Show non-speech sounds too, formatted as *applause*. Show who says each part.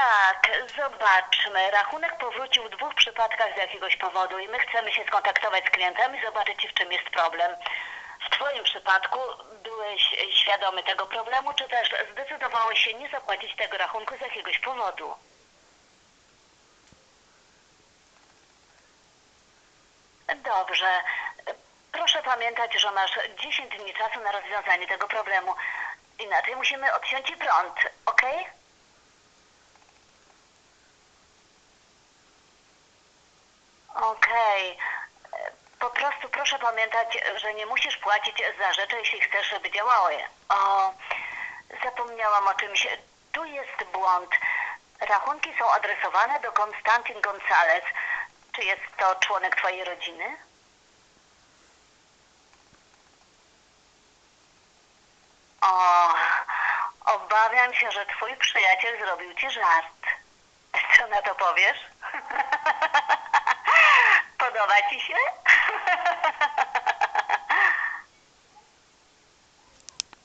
Speaker 1: Tak, zobaczmy. Rachunek powrócił w dwóch przypadkach z jakiegoś powodu i my chcemy się skontaktować z klientami zobaczyć, w czym jest problem. W Twoim przypadku byłeś świadomy tego problemu, czy też zdecydowałeś się nie zapłacić tego rachunku z jakiegoś powodu? Dobrze. Proszę pamiętać, że masz 10 dni czasu na rozwiązanie tego problemu. Inaczej musimy odciąć ci prąd, ok? Okej. Po prostu proszę pamiętać, że nie musisz płacić za rzeczy, jeśli chcesz, żeby działały. O, zapomniałam o czymś. Tu jest błąd. Rachunki są adresowane do Konstantin Gonzalez. Czy jest to członek twojej rodziny? O, obawiam się, że twój przyjaciel zrobił ci żart. Co na to powiesz? *laughs* Podoba ci się?